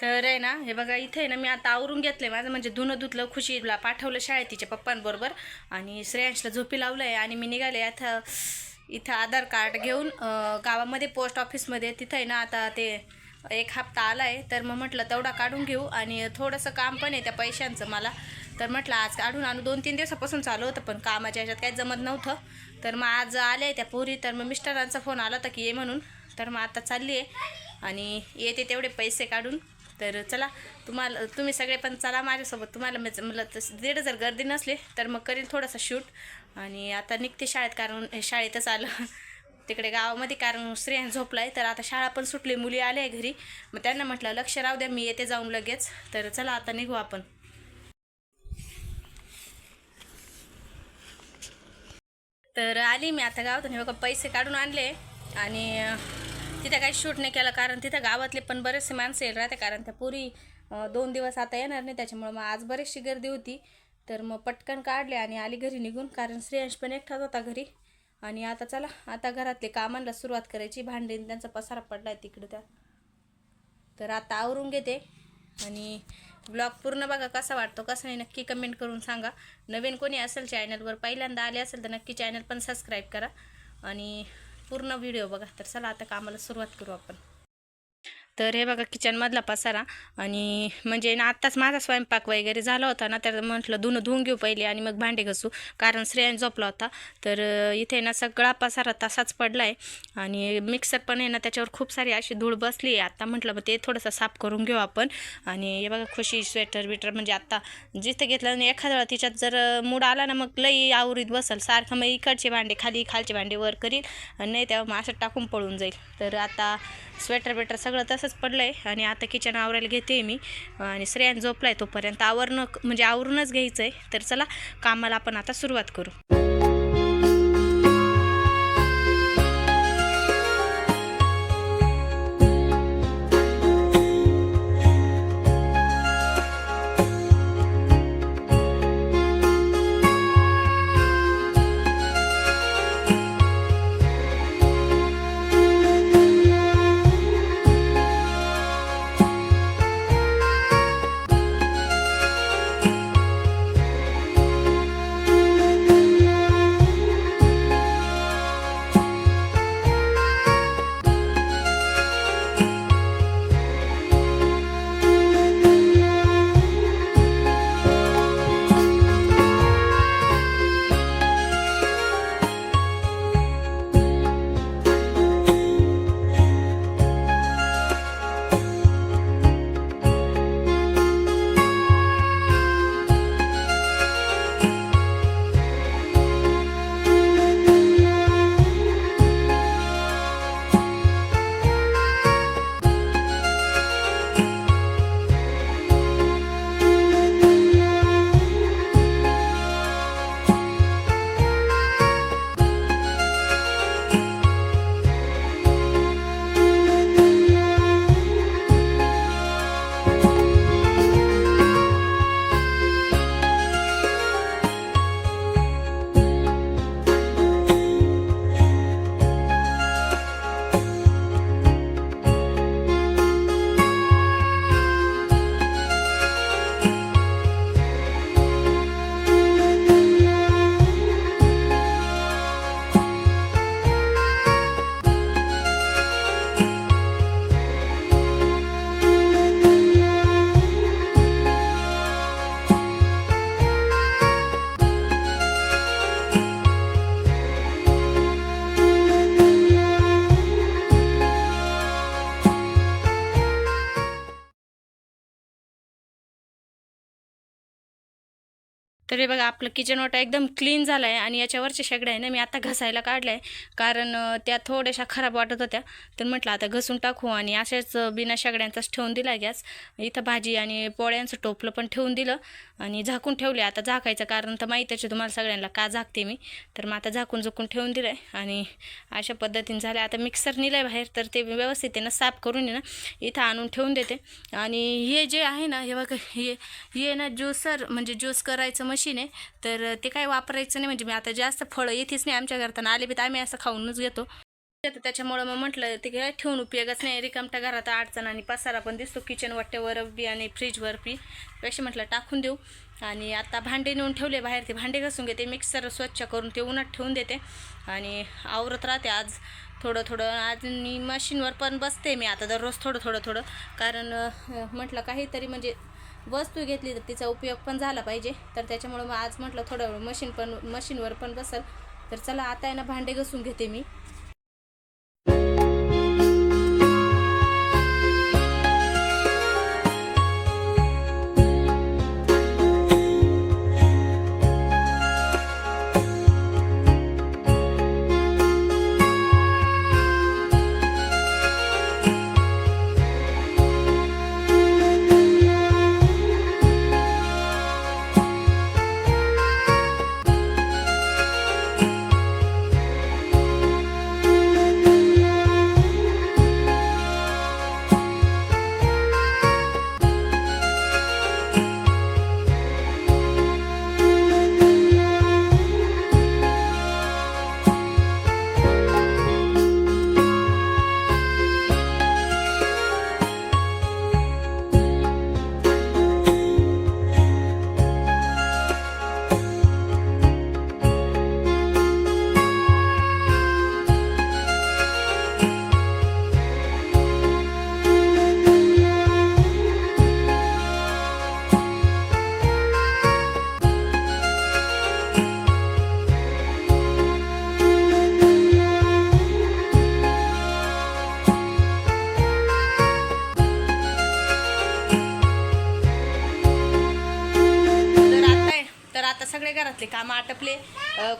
तर आहे ना हे बघा इथे आहे ना मी आता आवरून घेतलं माझं. म्हणजे धुणं धुतलं खुशीला पाठवलं शाळेत तिच्या पप्पांबरोबर. आणि श्रेयांशला झोपी लावलं आहे आणि मी निघाले आता इथं आधार कार्ड घेऊन गावामध्ये पोस्ट ऑफिसमध्ये. तिथं आहे ना आता ते एक हप्ता आला आहे तर मग म्हटलं तेवढा काढून घेऊ. आणि थोडंसं काम पण आहे त्या पैशांचं मला. तर म्हटलं आज काढून आणू. दोन तीन दिवसापासून चालू होतं पण कामाच्या ह्याच्यात काही जमत नव्हतं. तर मग आज आले आहे त्या पोरी. तर मग मिस्टरांचा फोन आला होता की ये म्हणून. तर मग आता चालली आहे आणि येते तेवढे पैसे काढून. तर चला तुम्हाला तुम्ही सगळे पण चला माझ्यासोबत. तुम्हाला मी मला तसं दीड जर गर्दी नसली तर मग करीन थोडासा शूट. आणि आता निघते शाळेत कारण शाळेतच आलं. तिकडे गावामध्ये कारण स्त्रिया झोपला आहे तर आता शाळा पण सुटली मुली आल्या आहे घरी. मग त्यांना म्हटलं लक्ष राहू द्या मी येते जाऊन लगेच. तर चला आता निघू आपण. तर आली मी आता गावातून. हे बघा पैसे काढून आणले. आणि तिथं काही शूट नाही केलं कारण तिथं गावातले पण बरेचसे माणसं येईल राहते कारण त्या पुरी दोन दिवस आता येणार नाही त्याच्यामुळं मग आज बरीचशी गर्दी होती. तर मग पटकन काढले आणि आली घरी निघून कारण श्रेयांश पण एकटाच होता घरी. आणि आता चला आता घरातले कामांना सुरुवात करायची. भांडीन त्यांचा पसारा पडला आहे तिकडं त्या. तर आता आवरून घेते. आणि ब्लॉग पूर्ण बघा कसा वाटतो कसा नाही नक्की कमेंट करून सांगा. नवीन कोणी असेल चॅनलवर पहिल्यांदा आले असेल तर नक्की चॅनल पण सबस्क्राईब करा. आणि पूर्ण व्हिडिओ बघा तर चला आता कामाला सुरुवात करू आपण. तर हे बघा किचनमधला पसारा. आणि म्हणजे ना आत्ताच माझा स्वयंपाक वगैरे झाला होता ना तर म्हटलं धुणं धुवून घेऊ पहिले आणि मग भांडे घसू. कारण श्रेयान झोपला होता. तर इथे ना सगळा पसारा तसाच पडला आहे आणि मिक्सर पण आहे ना त्याच्यावर खूप सारी अशी धूळ बसली आहे. आत्ता म्हटलं मग ते थोडंसं साफ करून घेऊ आपण. आणि हे बघा खुशी स्वेटर बिटर म्हणजे आत्ता जिथं घेतलं आणि एखाद्या वेळा तिच्यात जर मूड आला ना मग लई आवरीत बसल. सारखं मग इकडचे भांडे खाली खालचे भांडे वर करील आणि नाही तेव्हा मग असं टाकून पळून जाईल. तर आता स्वेटर बिटर सगळं असंच पडलं आहे आणि आता किचन आवरायला घेते मी. आणि श्रेयान झोपला आहे तोपर्यंत आवरणं म्हणजे आवरूनच घ्यायचं आहे तर चला कामाला आपण आता सुरुवात करू. तर हे बघा आपलं किचन ओटा एकदम क्लीन झाला आहे आणि याच्यावरच्या शेगड्या आहे ना मी आता घसायला काढल्या आहे कारण त्या थोड्याशा खराब वाटत होत्या. तर म्हटलं आता घसून टाकू आणि अशाच बिना शेगड्यांचाच ठेवून दिला गॅस. इथं भाजी आणि पोळ्यांचं टोपलं पण ठेवून दिलं आणि झाकून ठेवले. आता झाकायचं कारण तर माहीतच आहे तुम्हाला सगळ्यांना का झाकते मी. तर मग आता झाकून झुकून ठेवून दिलं आहे आणि अशा पद्धतीने झालं आता मिक्सर नेलं आहे बाहेर तर ते व्यवस्थित आहे ना साफ करून आहे ना इथं आणून ठेवून देते. आणि हे जे आहे ना हे बघा हे हे ना ज्यूसर म्हणजे ज्यूस करायचं मशीन आहे तर ते काय वापरायचं नाही म्हणजे मी आता जास्त फळं येतेच नाही आमच्या घरात आणि आले बी तर आम्ही असं खाऊनच घेतो. तर त्याच्यामुळं मग म्हटलं ते काय ठेवून उपयोगच नाही. रिकामट्या घरात अडचण आणि पसारा पण दिसतो. किचन वाट्यावर बी आणि फ्रीजवर बी. पेक्षा म्हटलं टाकून देऊ. आणि आता भांडे नेऊन ठेवले बाहेर. ते भांडे घासून घेते. मिक्सर स्वच्छ करून ते उन्हात ठेवून देते. आणि आवरत राहते आज. थोडं थोडं. आज मी मशीनवर पण बसते मी आता दररोज थोडं थोडं थोडं. कारण म्हटलं काहीतरी म्हणजे वस्तू घेतली तर तिचा उपयोग पण झाला पाहिजे. तर त्याच्यामुळं मग आज म्हटलं थोडं वेळ मशीन पण मशीनवर पण बसल. तर चला आता आहे ना भांडे घसून घेते मी.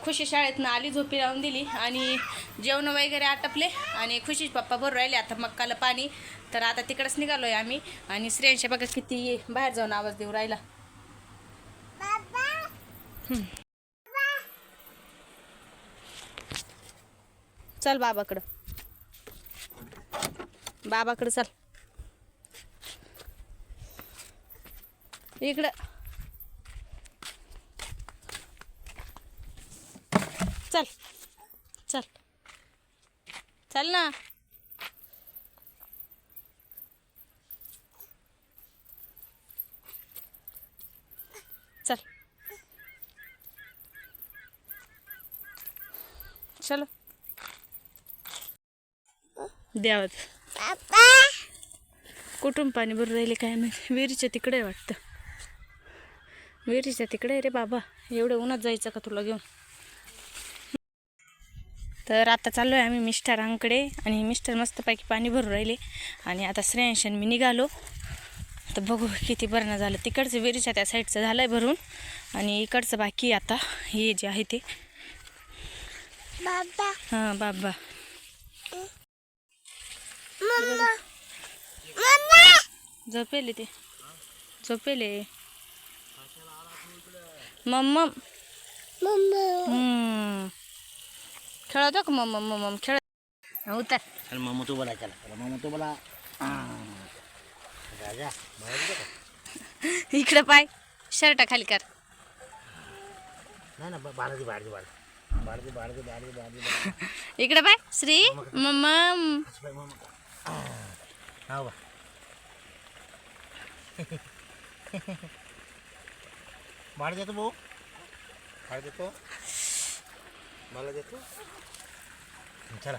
खुशी शाळेतनं आली झोपी लावून दिली आणि जेवण वगैरे आटपले आणि खुशी पप्पा भरून राहिले. आता मक्काला पाणी. तर आता तिकडंच निघालोय आम्ही आणि श्रेयांशा बघा किती बाहेर जाऊन आवाज देऊ राहिला. चल बाबाकडं. बाबाकडं चल. इकडं. चल. चल. चल ना. चल. चलो. द्यावत कुठून पाणी भरून राहिले काय माहिती? विहिरीच्या तिकडे वाटतं. विहिरीच्या तिकडे रे बाबा. एवढं उन्हात जायचं का तुला घेऊन? तर आता चाललो आहे आम्ही मिस्टरांकडे आणि मिस्टर मस्तपैकी पाणी भरून राहिले. आणि आता श्रेयांशन मी निघालो. तर बघू किती भरणं झालं. तिकडचं विहिरीच्या त्या साईडचं झालं आहे भरून. आणि इकडचं बाकी आता. हे जे आहे ते. बाबा. हां बाबा. झोपेले ते. झोपेले. मम्म. खेळतो का मम्म मम्म खेळ? उतर. चल मामा तू बोला चला. चला मामा तू बोला. राजा? इकडं पाय. शर्ट खाली कर. नाही ना इकडं पाय. श्री मम्म हा बा. बाळ देतो भाऊ. बाळ देतो. मला देतो. चला.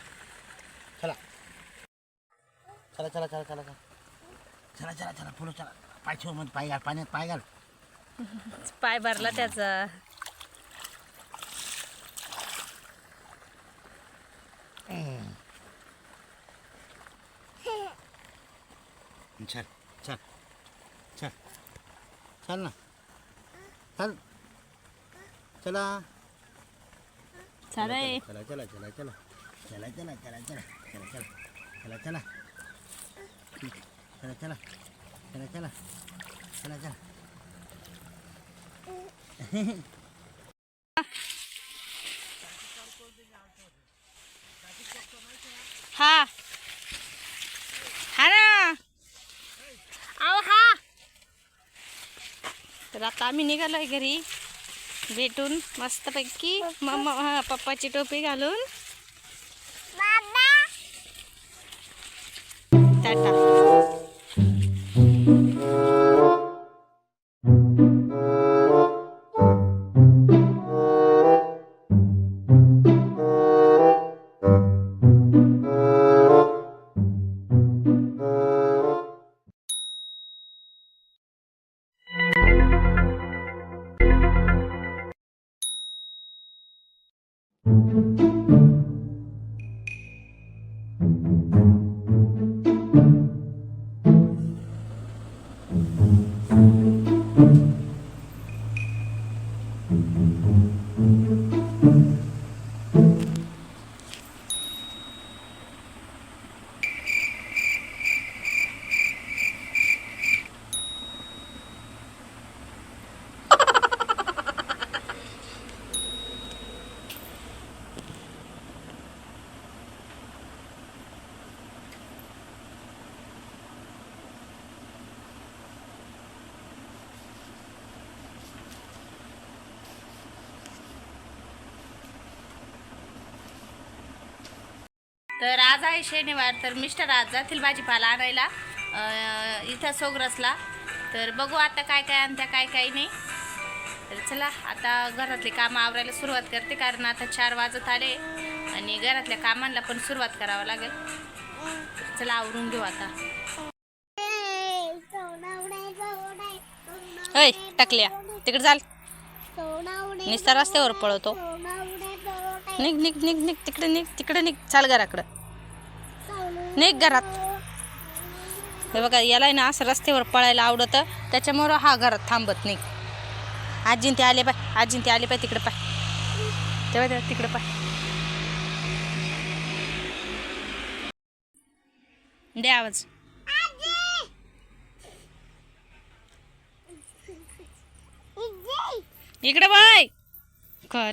चला. चला चला चला चला चला. चला चला चला पुढं चला. पाय ठेवमध्ये पाय घाल पाण्यात पाय घाल. पाय भरला त्याचा. चल चल चल. चल ना. चल. चला. चालय चला चला चला चला चला चला चला चला चला चला चला चला चला चला चला चला चला चला हा हा ना आव हा तर आता आम्ही निघालोय घरी भेटून मस्तपैकी मम्मा हा पप्पाची टोपी घालून. टाटा. तर आज आहे शनिवार तर मिस्टर आज जातील भाजीपाला आणायला इथं सोग्रसला. तर बघू आता काय काय आणत्या काय काय नाही. तर चला आता घरातले कामं आवरायला सुरुवात करते कारण आता चार वाजत आले आणि घरातल्या कामांना पण सुरुवात करावं लागेल. चला आवरून घेऊ आता. ऐ टाकल्या तिकडे चाल. निस्ता रस्त्यावर पळवतो निघ निघ निघ निघ तिकडे निघ तिकडे निघ. चाल घराकडं. निघ घरात. हे बघा याला ना असं रस्त्यावर पळायला आवडतं. त्याच्यामुळं हा घरात थांबत नाही. आजीन ते आले पाय आजीन ते आले पाय तिकडे पाय. तेव्हा तेव्हा तिकडे पाय. दे आवाज. इकडे बाय. का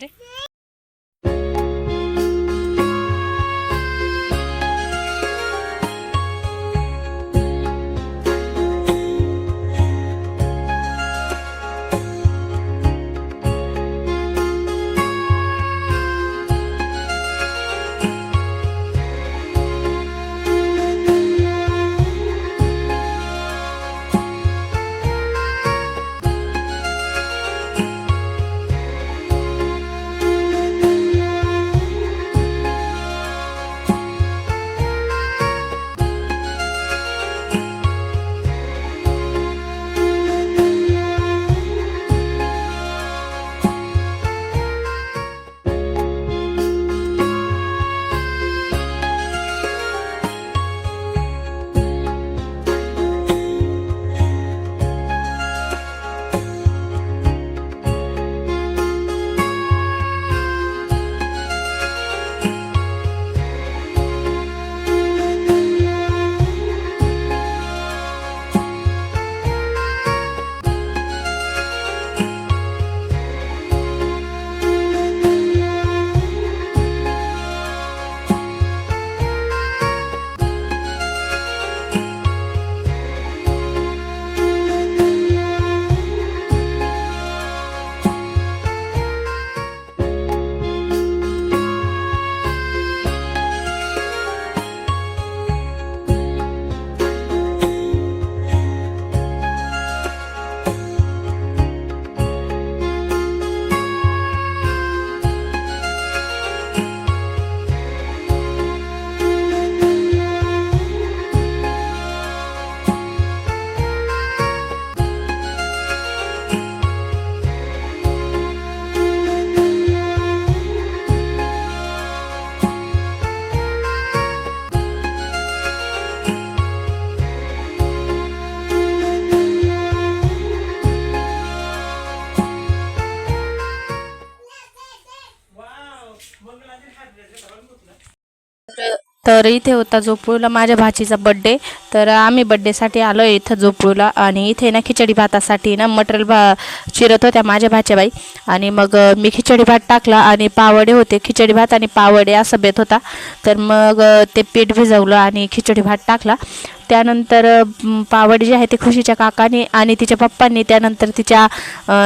तर इथे होता जोपळूला माझ्या भाचीचा बड्डे तर आम्ही बड्डेसाठी आलो आहे इथं जोपळूला आणि इथे ना खिचडी भातासाठी ना मटरल भा चिरत होत्या माझ्या भाच्याबाई. आणि मग मी खिचडी भात टाकला आणि पावडे होते. खिचडी भात आणि पावडे असं बेत होता. तर मग ते पीठ भिजवलं आणि खिचडी भात टाकला. त्यानंतर पावडे जे आहे ते खुशीच्या काकाने आणि तिच्या पप्पांनी त्यानंतर तिच्या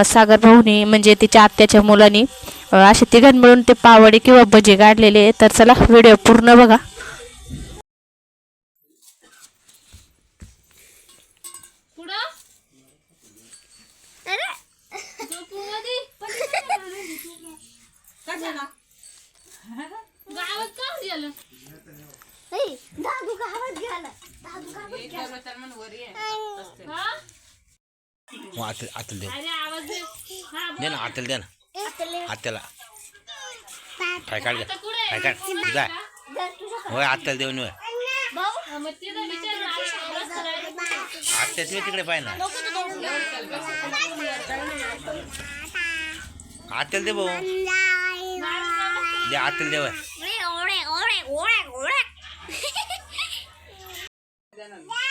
सागर भाऊनी म्हणजे तिच्या आत्याच्या मुलांनी असे तिघां मिळून ते पावडे किंवा भजे काढलेले तर चला व्हिडिओ पूर्ण बघा. दादू गावात गेला दादू गावात मग आtel आtel दे. दे. ना दे ना. आत्याला. काय काढ गं? काय काढ. जा. होय आत्याला देऊन होय आत्या तिकडे तिकडे पाय ना. आतेल दे भाऊ. दे आतील देव बाय. ओळे ओळे ओळे ओळे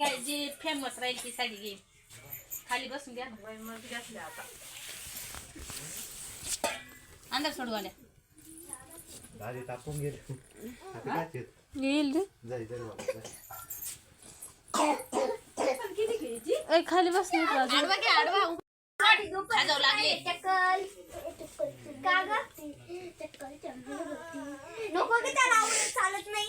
काय जी फेमस राहील ती साडी घे. खाली बसून घ्या अंदर सोडू आल्या. दादी तापून गेले आता काय ते? येईल जाई, जाई बाबा, जाई. खाली बस आडवा घ्या आडवा. खाजावं लागले. चक्कल का ग चक्कल चंपल होती. नको की त्याला आवडत चालत नाही.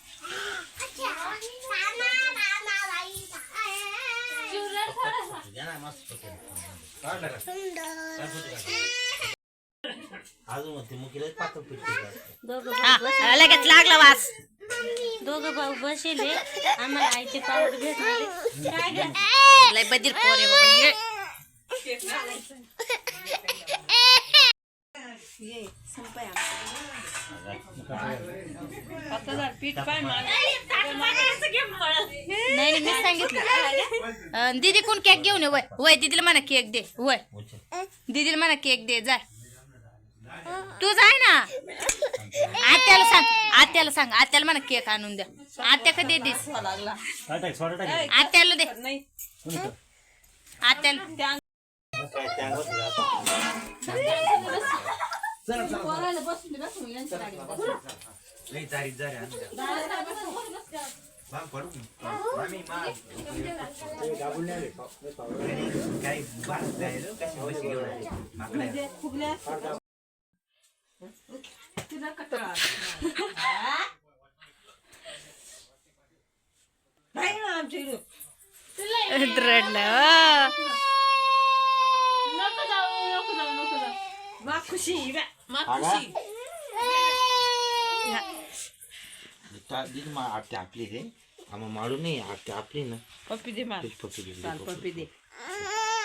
लगेच लागला वास. दोघं भाऊ बसेले आम्हाला आईचे पावडर भेटणार लय बधीर पोर आहे बाबा ये. नाही नाही, मी सांगितलं. दीदी कोण केक घेऊन ये? वय वय दीदीला म्हणा केक दे. वय. दीदीला म्हणा केक दे जाय तू जाय ना. आत्याला सांग आत्याला सांग आत्याला म्हणा केक आणून द्या. आत्या का दे. दिस दे पडू. मामी, माग. काही नाही रे, कशी घेऊन आली. माकडे. रडलं ता- दीदी मा आपली आपली रे आम्हा माळू नाही आपली आपली ना पप्पी दे मला तीच पप्पी दे, चाल पप्पी. पप्पी दे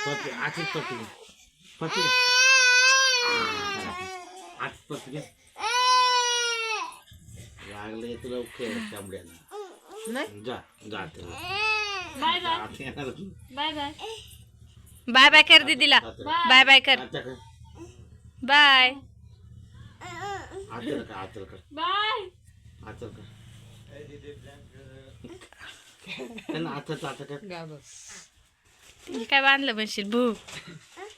पप्पी आजच पप्पी दे. पप्पी दे. आज पप्पी दे. लागले तुला खेळ चांबड्याला नाही जा जा आता. बाय बाय आता येणार. बाय बाय बाय बाय कर दीदीला बाय बाय कर आता कर. बाय. आचल कर आचल कर. बाय. आचल कर. त्यांना आचल आचल कर. काय बांधलं म्हणशील भू?